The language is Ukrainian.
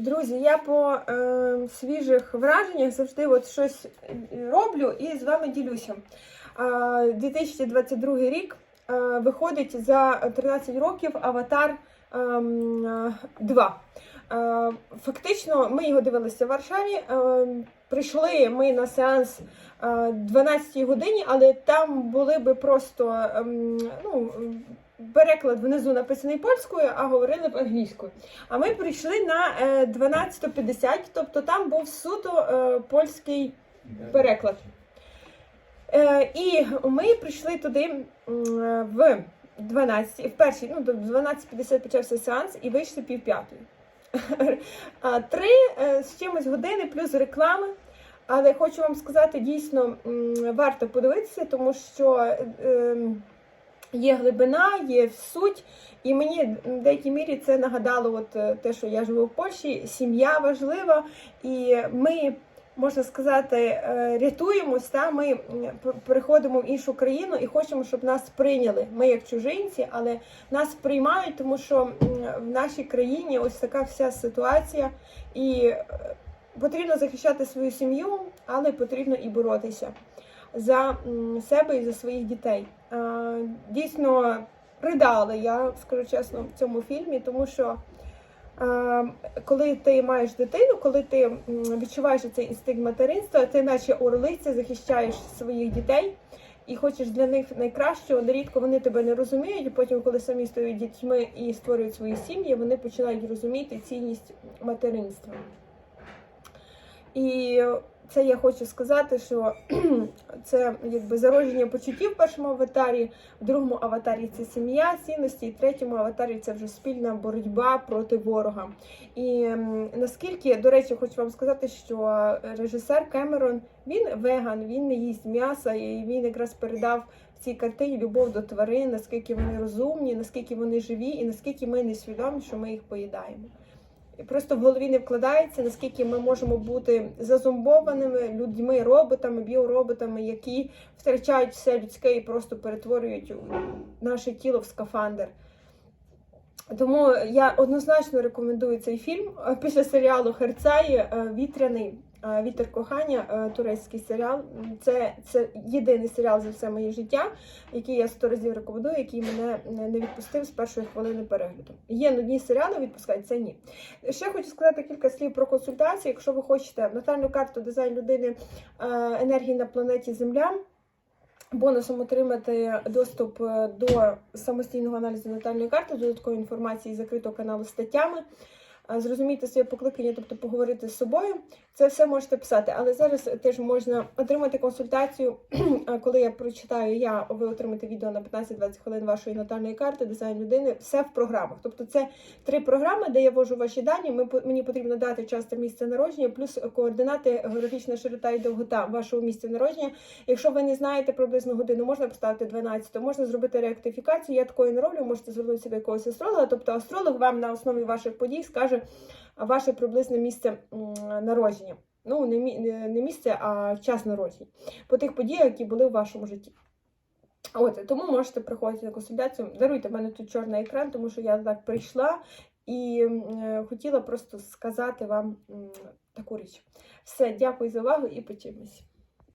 Друзі, я по е, свіжих враженнях завжди от щось роблю і з вами ділюся. Е, 2022 рік е, виходить за 13 років Аватар ем, е, 2. Е, фактично, ми його дивилися в Варшаві. Е, прийшли ми на сеанс е, 12 годині, але там були би просто ем, ну, переклад внизу написаний польською, а говорили б англійською. А ми прийшли на е, 12.50, тобто там був суто е, польський переклад. Е, І ми прийшли туди е, в 12, в першій, ну, до 12.50 почався сеанс і вийшли пів п'ятої. Три е, з чимось години плюс реклами. Але хочу вам сказати, дійсно варто подивитися, тому що е, ем, є глибина, є суть. І мені в деякій мірі це нагадало от е, те, що я живу в Польщі. Сім'я важлива, і ми, можна сказати, е, рятуємось. Та? Ми переходимо в іншу країну і хочемо, щоб нас прийняли. Ми як чужинці, але нас приймають, тому що в нашій країні ось така вся ситуація. І е, потрібно захищати свою сім'ю, але потрібно і боротися за себе і за своїх дітей. Дійсно, ридала я, скажу чесно, в цьому фільмі, тому що коли ти маєш дитину, коли ти відчуваєш цей інстинкт материнства, ти наче орлиця захищаєш своїх дітей. І хочеш для них найкращого, нерідко вони тебе не розуміють. і Потім, коли самі стають дітьми і створюють свої сім'ї, вони починають розуміти цінність материнства. І це я хочу сказати, що це якби зародження почуттів в першому аватарі, в другому аватарі це сім'я, цінності, і в третьому аватарі це вже спільна боротьба проти ворога. І наскільки, до речі, хочу вам сказати, що режисер Кемерон він веган, він не їсть м'яса, і він якраз передав цій картині любов до тварин, наскільки вони розумні, наскільки вони живі, і наскільки ми не свідомі, що ми їх поїдаємо. Просто в голові не вкладається, наскільки ми можемо бути зазомбованими людьми, роботами, біороботами, які втрачають все людське і просто перетворюють наше тіло в скафандр. Тому я однозначно рекомендую цей фільм після серіалу Херцаї е, Вітряний. Е, Вітер кохання, е, турецький серіал. Це, це єдиний серіал за все моє життя, який я сто разів рекомендую, який мене не- відпустив з першої хвилини перегляду. Є нудні серіали, відпускають це ні. Ще хочу сказати кілька слів про консультації. Якщо ви хочете натальну карту дизайн людини е, енергії на планеті Земля. Бонусом отримати доступ до самостійного аналізу натальної карти, додаткової інформації закритого каналу з статтями, зрозуміти своє покликання, тобто поговорити з собою. Це все можете писати, але зараз теж можна отримати консультацію, е, коли я прочитаю, я ви отримаєте відео на 15-20 хвилин вашої натальної карти, дизайн людини, все в програмах. Тобто це три програми, де я ввожу ваші дані. Ми, мені потрібно дати час та місце народження, плюс координати, географічна широта і довгота вашого місця народження. Якщо ви не знаєте приблизно годину, можна поставити 12, можна зробити реактифікацію. Я такої не роблю, можете звернутися до якогось астролога. Тобто астролог вам на основі ваших подій скаже а, ваше приблизне місце народження. Ну, не місце, а час народження по тих подіях, які були в вашому житті. От, тому можете приходити на консультацію. Даруйте, в мене тут чорний екран, тому що я так прийшла і е, хотіла просто сказати вам таку річ. Все, дякую за увагу і почимось.